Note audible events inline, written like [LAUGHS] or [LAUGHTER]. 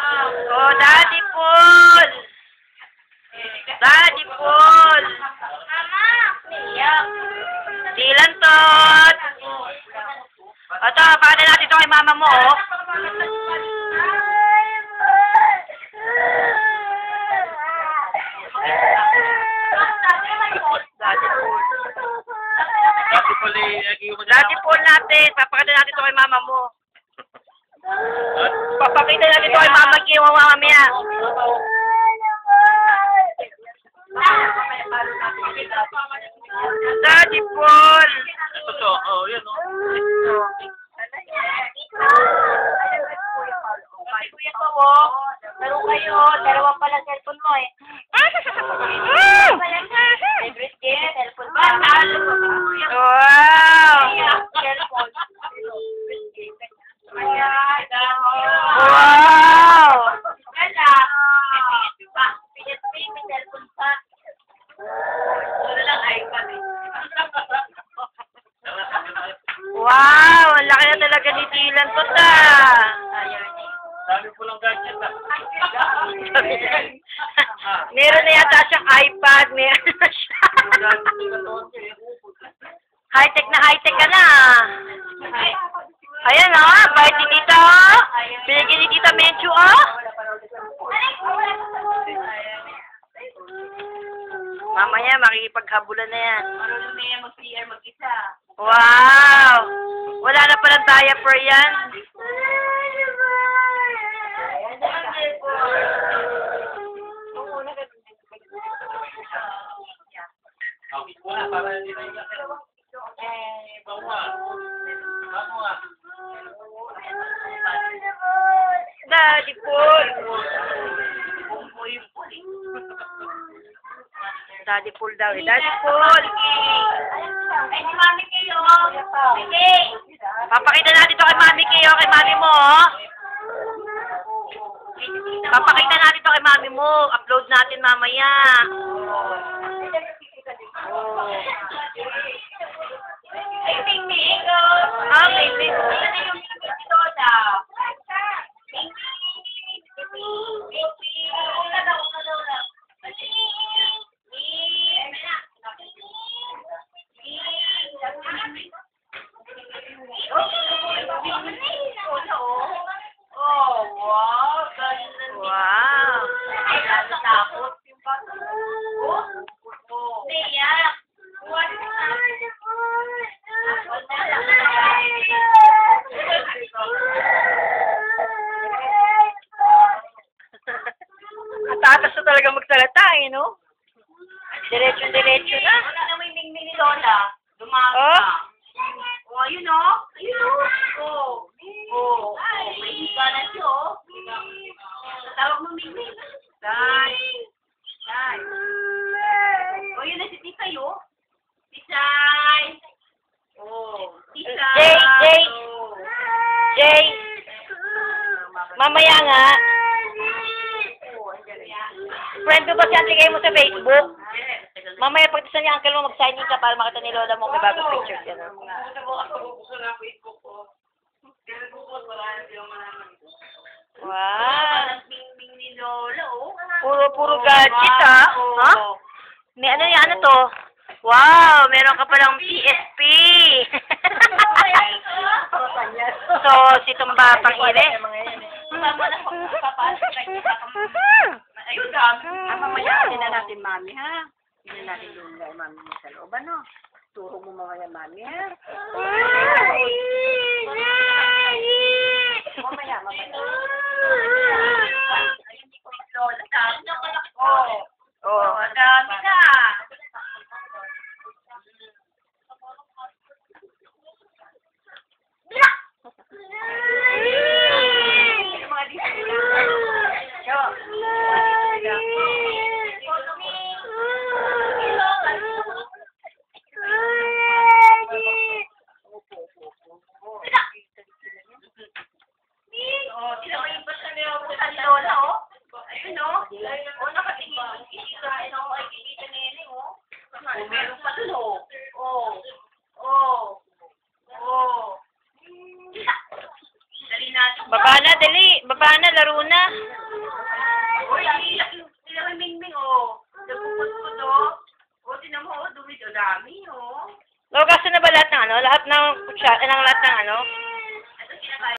Oh, Daddy Paul! Daddy Paul! Mama! Dilan tot! Ito, pakita natin ito kay mama mo, oh. Daddy Paul natin. Papakita natin ito kay mama mo. Papakita natin ito kay mama Kim, mamaya. Daddy Paul! Ito to, oh, yan oh. Kuya oh. Laro kayo. Dalawa pala cellphone mo eh. Favorite game, cellphone ba? Wow! Cellphone. Wow! Wala. Pa, pinit-pinit, may cellphone pa. Wala lang iPad eh. Wow! Ang laki na talaga ni Dylan to ta! Dami po lang gadget ah. [LAUGHS] Meron na yata siyang iPad, meron na siya. high-tech na high-tech ka na. Ayan o, oh, bait ni Tita oh. Binigyan ni Tita Menchu oh. Mamaya makikipaghabulan na yan. Marunong na yan mag-CR mag-isa. Wow! Palang diaper yan. Daddy Paul. Daddy Paul daw eh. Daddy Paul. Papakita natin to kay Mami Kayo, kay Mami mo. oh. Papakita natin to kay Mami mo. Upload natin mamaya. Diretso-diretso na. Wala na may mingming ni Lola. Dumago Oh? na. Oh, ayun o. Ayun o. Oh. Oh. Oh, may higa na siya o. Tawag mo mingming. Dai. Dai. Oh, yun na si Tisay o. Tisay. Oh. Tisay. Jay, Jay. Oh. Jay, mamaya nga. Oh. Friend mo ba si Ate Kayo mo sa Facebook? Mamaya pagdasan niya uncle mo, mag-sign in ka para makita ni Lola mo may bagong pictures yan. oh. Wow. Parang mingming ni Lola o. Puro, puro gadget ha. Ha? May ano yan, ano to? Wow, meron ka palang PSP. [LAUGHS] so, si Tumba pang ire. [LAUGHS] Ayun, dami. Ah, mamaya, na natin mami, ha? Hindi na natin doon kay mami mo sa loob, ano? Turo mo mamaya mami, ha? Mamaya, mamaya. Ayun, di ko yung Lola. Dami na pala. Oh. Oh. Oh, dami na. Yung mga Disney na. Yo. Oh, tinawin pa siya sa lola, oh. Ayun, oh. Oh, nakatingin yung kikita. Ayun, oh, ay kikita niya yun, oh. Oh, meron pa dun, oh. Oh. Oh. Oh. Dali natin. Baba na, dali. Baba na, laro na. Uy, yung sila may mingming, oh. Nagpupot-put, oh. O, tinan mo, oh, dumi, oh, dami, oh. Na ba lahat ng ano? Lahat ng eh, ng lahat ng ano?